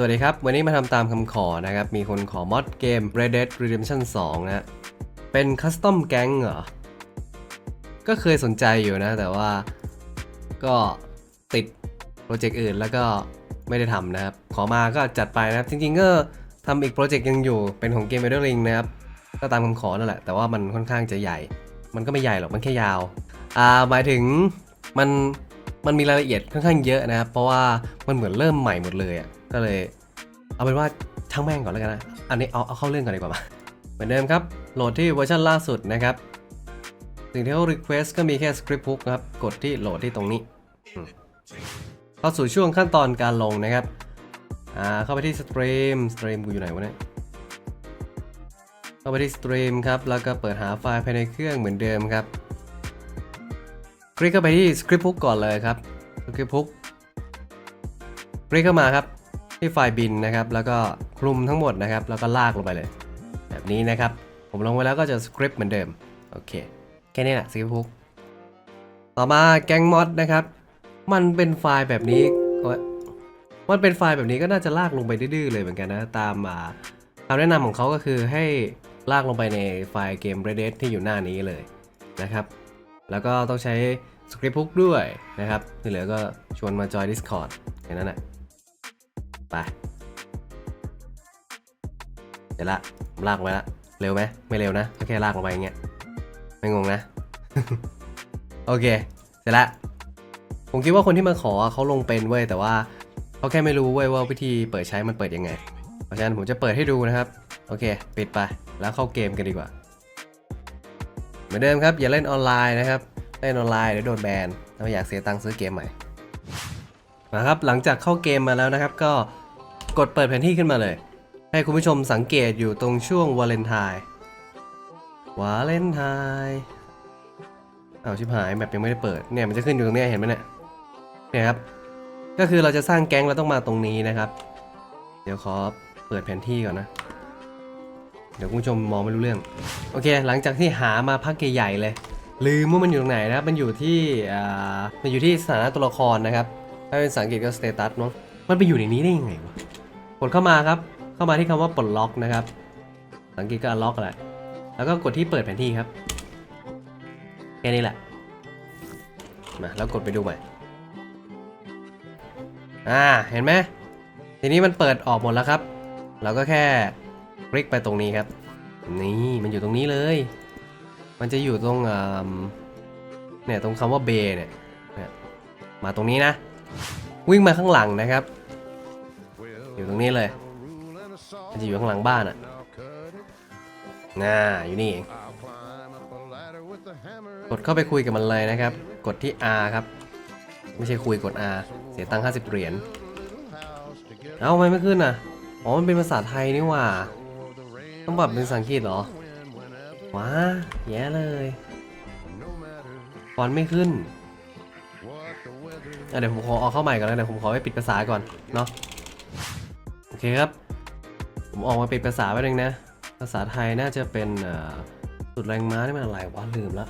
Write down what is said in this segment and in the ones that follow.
สวัสดีครับ วันนี้มาทำตามคำขอนะครับ มีคนขอมอดเกม Red Dead Redemption 2นะฮะเป็นคัสตอมแก๊งเหรอ ก็เคยสนใจอยู่นะ แต่ว่าก็ติดโปรเจกต์อื่นแล้วก็ไม่ได้ทำนะครับ ขอมาก็จัดไปนะครับ จริงๆก็ทำอีกโปรเจกต์ยังอยู่เป็นของเกม Elden Ring นะครับ ก็ตามคำขอนั่นแหละ แต่ว่ามันค่อนข้างจะใหญ่ มันก็ไม่ใหญ่หรอกมันแค่ยาว อ่าหมายถึงมันมันมีรายละเอียดค่อนข้างเยอะนะครับ เพราะว่ามันเหมือนเริ่มใหม่หมดเลยอะก็เลย เอาเป็นว่าช่างแม่งก่อนแล้วกันนะ อันนี้เอาเอาเข้าเรื่องก่อนดีกว่ามาเหมือนเดิมครับ โหลดที่เวอร์ชันล่าสุดนะครับ สิ่งที่เขา request ก็มีแค่ script hook ครับ กดที่โหลดที่ตรงนี้ เข้าสู่ช่วงขั้นตอนการลงนะครับ อ่า เข้าไปที่สตรีมสตรีมกูอยู่ไหนวะเนี่ย เข้าไปที่สตรีมครับ แล้วก็เปิดหาไฟล์ภายในเครื่องเหมือนเดิมครับ คลิกเข้าไปที่ script hook ก่อนเลยครับ script hook คลิกเข้ามาครับ ที่ไฟล์บินนะครับ แล้วก็คลุมทั้งหมดนะครับ แล้วก็ลากลงไปเลย แบบนี้นะครับ ผมลงไว้แล้วก็จะสคริปต์เหมือนเดิม โอเค แค่นี้แหละ script hook ต่อมาแกงมอดนะครับ มันเป็นไฟล์แบบนี้มันเป็นไฟล์แบบนี้ก็น่าจะลากลงไปดื้อเลยเหมือนกันนะ ตามอ่าคำแนะนำของเขาก็คือให้ลากลงไปในไฟล์เกม Red Dead ที่อยู่หน้านี้เลยนะครับ แล้วก็ต้องใช้สคริปต์ o ุกด้วยนะครับที่เหลือก็ชวนมาจอย Discord แค่นั้นแหละ ไปเดี๋ยวละลากลงไปละเร็วไหมไม่เร็วนะก็แค่ลากลงไปอย่างเงี้ยไม่งงนะ โอเค เสร็จละผมคิดว่าคนที่มาขอเขาลงเป็นเว้ยแต่ว่าเขาแค่ไม่รู้เว้ยว่าวิธีเปิดใช้มันเปิดยังไง เพราะฉะนั้นผมจะเปิดให้ดูนะครับ โอเค ปิดไปแล้วเข้าเกมกันดีกว่า เหมือนเดิมครับ อย่าเล่นออนไลน์นะครับเล่นออนไลน์เดี๋ยวโดนแบนถ้าอยากเสียตังค์ซื้อเกมใหม่นะครับหลังจากเข้าเกมมาแล้วนะครับ ก็ กดเปิดแผนที่ขึ้นมาเลย ให้คุณผู้ชมสังเกตอยู่ตรงช่วงวาเลนไทน์วาเลนไทน์เอ้าชิบหายแบบยังไม่ได้เปิดเนี่ยมันจะขึ้นอยู่ตรงนี้เห็นไหมเนี่ยเนี่ยครับ ก็คือเราจะสร้างแก๊งเราต้องมาตรงนี้นะครับ เดี๋ยวขอเปิดแผนที่ก่อนนะ เดี๋ยวคุณผู้ชมมองไม่รู้เรื่อง โอเค หลังจากที่หามาพักใหญ่ๆเลยลืมว่ามันอยู่ตรงไหนนะครับ มันอยู่ที่อ่ามันอยู่ที่สถานะตัวละครนะครับ ถ้าเป็นภาษาอังเกฤษก็สเตตัสเนาะมันไปอยู่ในนี้ได้ยังไงวะ กดเข้ามาครับ เข้ามาที่คำว่าปลดล็อกนะครับภาษาอังกฤษก็ล็อกแหละ แล้วก็กดที่เปิดแผนที่ครับ แค่นี้แหละ มาแล้วกดไปดูใหม่ อ่า เห็นไหม ทีนี้มันเปิดออกหมดแล้วครับ เราก็แค่คลิกไปตรงนี้ครับ นี่มันอยู่ตรงนี้เลย มันจะอยู่ตรงเนี่ยตรงคำว่าเบเนี่ย มาตรงนี้นะ วิ่งมาข้างหลังนะครับ อยู่ตรงนี้เลยมันจะอยู่ข้างหลังบ้านอะน่าอยู่นี่เองกดเข้าไปคุยกับมันเลยนะครับ กดที่ R ครับ ไม่ใช่คุยกด R เสียตังค์50 เหรียญ เอาทำไมไม่ขึ้นอะ อ๋อ มันเป็นภาษาไทยนี่หว่า ต้องปรับเป็นภาษาอังกฤษเหรอ ว้า แย่เลยฟอนต์ไม่ขึ้น เดี๋ยวผมขอเอาเข้าใหม่ก่อนแล้วเดี๋ยวผมขอไปปิดภาษาก่อน เนาะ เคครับ ผมออกมาเปิดภาษาไว้นึงนะ ภาษาไทยน่าจะเป็นสุดแรงม้านี่มันอะไรวะลืมละ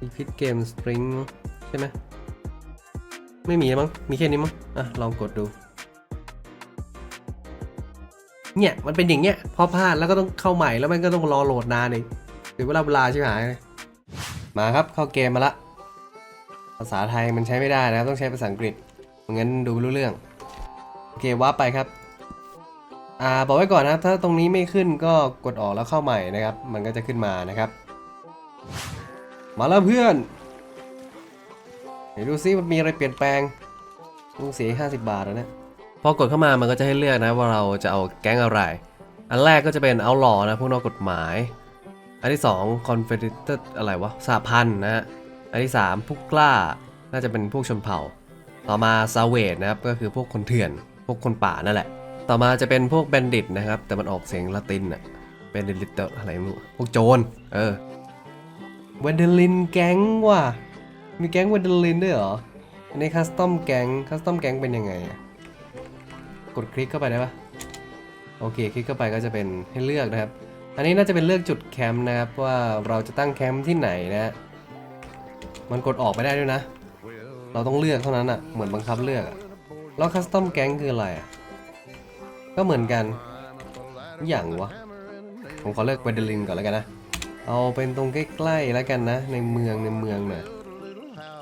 มีพิทเกมสตริงใช่ไหมไม่มีมั้ง มีแค่นี้มั้ง อะ ลองกดดู เนี่ย มันเป็นอย่างเงี้ย พอพลาดแล้วก็ต้องเข้าใหม่แล้วมันก็ต้องรอโหลดนานอีกหรือเวลาเวลาใช่ไหมมาครับ เข้าเกมมาละ ภาษาไทยมันใช้ไม่ได้นะ ต้องใช้ภาษาอังกฤษไม่งั้นดูไม่รู้เรื่อง โอเควับไปครับ อ่าบอกไว้ก่อนนะครับ ถ้าตรงนี้ไม่ขึ้นก็กดออกแล้วเข้าใหม่นะครับ มันก็จะขึ้นมานะครับ มาแล้วเพื่อนเดี๋ยวดูซิมันมีอะไรเปลี่ยนแปลงลุงเสีย50 บาทแล้วเนี่ยพอกดเข้ามามันก็จะให้เลือกนะว่าเราจะเอาแก๊งอะไร อันแรกก็จะเป็นเอาหลอนะพวกนอกกฎหมาย อันที่2 Confederated อะไรวะสหพันธ์นะฮะอันที่3ผู้กล้า น่าจะเป็นพวกชนเผ่า ต่อมาซาเวดนะครับ ก็คือพวกคนเถื่อน พวกคนป่านั่นแหละ ต่อมาจะเป็นพวกแบนดิตนะครับ แต่มันออกเสียงละตินอะแบนดิตอะไรไม่รู้พวกโจรเออเวนเดลินแก๊งว่ะมีแก๊งเวนเดลินด้วยเหรออันนี้คัสตอมแก๊งคัสตอมแก๊งเป็นยังไงกดคลิกเข้าไปได้ปะโอเคคลิกเข้าไปก็จะเป็นให้เลือกนะครับ อันนี้น่าจะเป็นเลือกจุดแคมป์นะครับว่าเราจะตั้งแคมป์ที่ไหนนะมันกดออกไม่ได้ด้วยนะ เราต้องเลือกเท่านั้นอะ่ะเหมือนบังคับเลือกอแล้วคัสตอมแก๊งคืออะไรอะ ก็เหมือนกัน อย่างวะ ผมขอเลิกเวเดลินก่อนแล้วกันนะ เอาเป็นตรงใกล้ๆแล้วกันนะ ในเมืองในเมืองน่ะ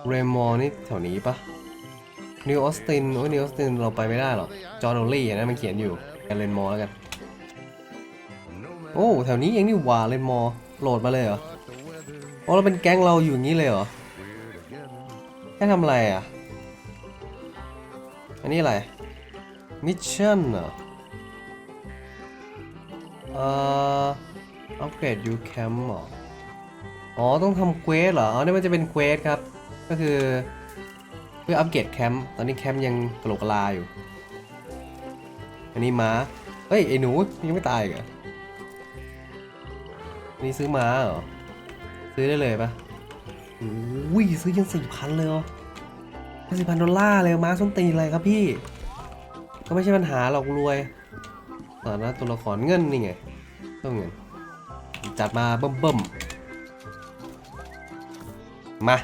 เรมอนี่แถวนี้ปะนิวออสตินโอ้ยนิวออสตินเราไปไม่ได้หรอก จอห์โอลลี่นะมันเขียนอยู่กันเลนมอแล้วกัน โอ้แถวนี้เองนี่หว่าเลนมอโหลดมาเลยเหรอโอ้เราเป็นแก๊งเราอยู่อย่างนี้เลยเหรอแค่ทำอะไรอะ อันนี้อะไร มิชชั่นเหรอ เอ่ออัปเกรดยูแคมป์หรอ อ๋อ ต้องทำเควสเหรอ อ๋อ นี่มันจะเป็นเควสครับ ก็คือ เพื่ออัปเกรดแคมป์ ตอนนี้แคมป์ยังกระโหลกลาอยู่ อันนี้ม้า เฮ้ย ไอ้หนูยังไม่ตายกเหรอนนี่ซื้อม้าเหรอ ซื้อได้เลยปะอุ้ยซื้อยังสี่พันเลยเหรอสี่พันดอลลาร์เลยม้าส้นตีนอะไรครับพี่ ก็ไม่ใช่ปัญหาหรอกรวย ตอนนั้ตัวละครเงินนี่ไงต้องเงิน จัดมาเบิ่มๆ มา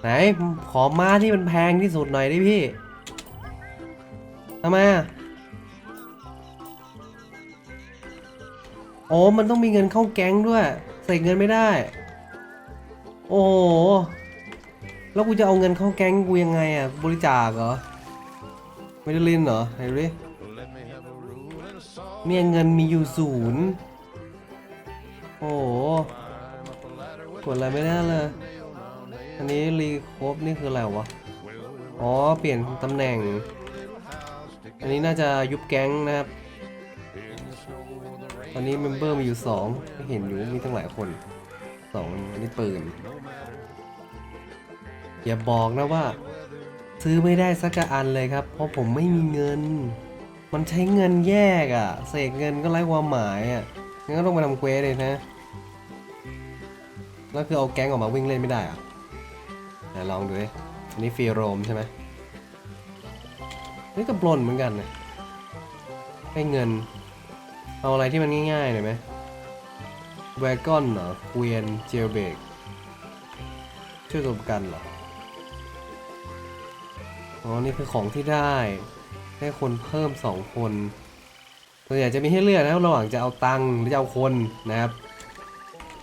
ไหน ขอม้าที่มันแพงที่สุดหน่อยดิพี่ทำไมอะโอ้มันต้องมีเงินเข้าแก๊งด้วย ใส่เงินไม่ได้ โอ้โห แล้วกูจะเอาเงินเข้าแก๊งกูยังไงอะ บริจาคเหรอ ไม่ได้เล่นเหรอไหนดูดิ มียเงินมีอยู่ศูนย์โอ้โหกดอะไรไม่ได้เลย อันนี้รีโคบนี่คืออะไรวะ อ๋อ เปลี่ยนตำแหน่ง อันนี้น่าจะยุบแก๊งนะครับ ตอนนี้เมมเบอร์มีอยู่สองเห็นอยู่มีตั้งหลายคนสองอันนี้ปืน อย่าบอกนะว่า ซื้อไม่ได้สักอันเลยครับ เพราะผมไม่มีเงิน มันใช้เงินแยกอะ่ะ เสกเงินก็ไร้ความหมายอะ่ะ งั้นก็ต้องมาทำเควสเลยนะ แล้วคือเอาแก๊งออกมาวิ่งเล่นไม่ได้อะไหนลองดูดิอันนี้ฟรีโรมใช่ไหมนี่ก็ปล้นเหมือนกันนะให้เงิน เอาอะไรที่มันง่ายๆหน่อยไหมแวกอนเหรอเกวียนเจลเบกช่วยตัวประกันเหรอ อ๋อ นี่คือของที่ได้ ให้คนเพิ่ม 2 คนส่วนใหญ่จะมีให้เลือกนะครับระหว่างจะเอาตังค์หรือจะเอาคนนะครับ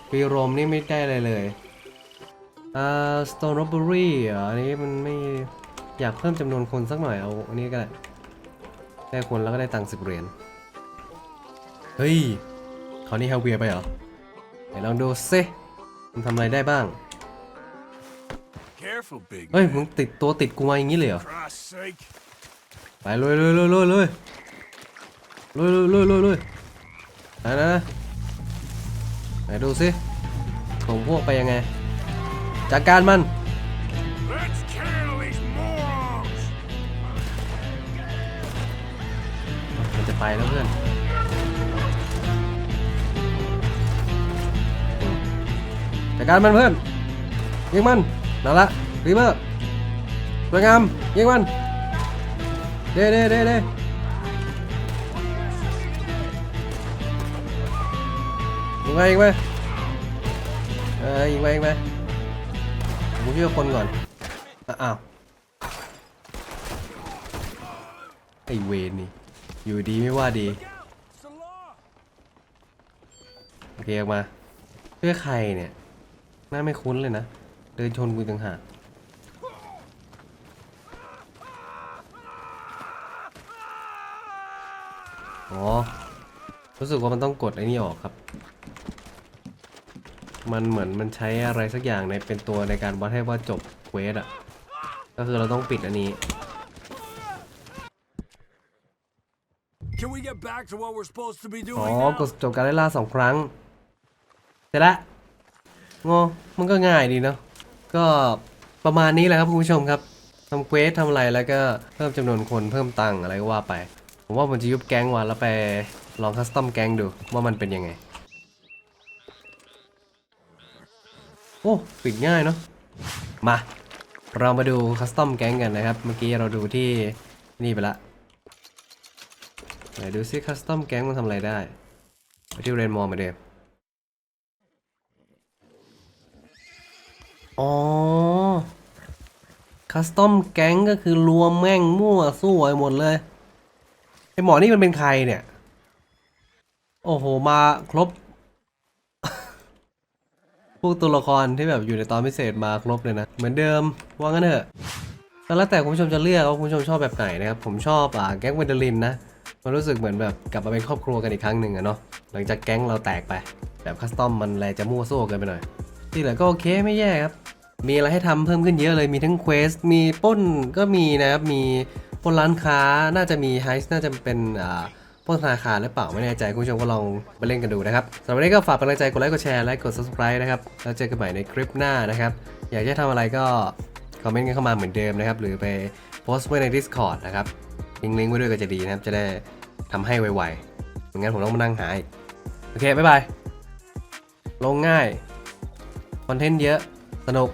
ฟีโรมนี่ไม่ได้อะไรเลยอ่า Stone Robbery เหรออันนี้มันไม่อยากเพิ่มจำนวนคนสักหน่อยเอาอันนี้ก็ได้ได้คนแล้วก็ได้ตังค์สิบเหรียญเฮ้ยคราวนี้เฮลเวียไปเหรอไหนลองดูซิมันทำอะไรได้บ้าง Careful, big เฮ้ย man. มึงติดตัวติดกูมาอย่างนี้เลยเหรอ Cross sake. ไปลุยลุยลุยลุยลุยลุยลุยลุยลุยลุยไหนนะไหนดูสิของพวกไปยังไง จัดการมัน Let's kill these morons. มันจะไปแล้วเพื่อนจัดการมันเพื่อนยิงมันนั่นละรีเบอร์สวยงามยิงมัน เด้เด้เด้เด้ยิงไปยิงไปเออยิงไปยิงไปผมช่วยคนก่อน อ้าวไอเวนนี่ อยู่ดีไม่ว่าดี โอเคออกมาเพื่อใครเนี่ยน้าไม่คุ้นเลยนะ เดินชนกูต่างหาก อ๋อ รู้สึกว่ามันต้องกดไอ้นี่ออกครับ มันเหมือนมันใช้อะไรสักอย่างในเป็นตัวในการวัดให้ว่าจบเควสอะก็คือเราต้องปิดอันนี้ Can we get back to what we're supposed to be อ๋อ doing ก now? ดจบการไล่ล่าสองครั้ง เสร็จละงอมันก็ง่ายดีเนาะ ก็ประมาณนี้แหละครับคุณผู้ชมครับทำเควสทำอะไรแล้วก็เพิ่มจำนวนคนเพิ่มตังค์อะไรก็ว่าไป ผมว่าผมจะยุบแก๊งวันแล้วไปลองคัสตอมแก๊งดูว่ามันเป็นยังไง โอ้ ปิดง่ายเนาะ มา เรามาดูคัสตอมแก๊งกันนะครับ เมื่อกี้เราดูที่นี่ไปละ ไหนดูซิคัสตอมแก๊งมันทำอะไรได้ไปที่เรนมอร์มาเดิมอ๋อ คัสตอมแก๊งก็คือรวมแม่งมั่วสู้ไว้หมดเลย ไอหมอนี่มันเป็นใครเนี่ย โอ้โห มาครบ พวกตัวละครที่แบบอยู่ในตอนพิเศษมาครบเลยนะ เหมือนเดิม ว่างั้นเถอะแล้วแต่คุณผู้ชมจะเลือกว่าคุณผู้ชมชอบแบบไหนนะครับ ผมชอบอ่าแก๊งเวนเดลินนะ มันรู้สึกเหมือนแบบกลับมาเป็นครอบครัวกันอีกครั้งหนึ่งอะเนาะ หลังจากแก๊งเราแตกไป แบบคัสตอมมันแลจะมั่วโซ่เกันไปหน่อย ที่เหลือก็โอเคไม่แย่ครับ มีอะไรให้ทำเพิ่มขึ้นเยอะเลย มีทั้งเควส มีป้นก็มีนะครับ มี นร้านค้าน่าจะมีไฮส์น่าจะเป็นอ่าปล้นธนาคารหรือเปล่าไม่แน่ใจคุณผู้ชมก็ลองไปเล่นกันดูนะครับสำหรับวันนี้ก็ฝากเป็นกำลังใจกดไลค์กดแชร์และกด subscribe นะครับแล้วเจอกันใหม่ในคลิปหน้านะครับ อยากจะทำอะไรก็คอมเมนต์กันเข้ามาเหมือนเดิมนะครับ หรือไปโพสต์ไว้ใน Discord นะครับลิงก์ลิงก์ไว้ด้วยก็จะดีนะครับ จะได้ทำให้ไวๆไม่งั้นผมต้องมานั่งหาอีกโอเคบ๊ายบายลงง่ายคอนเทนต์เยอะสนุก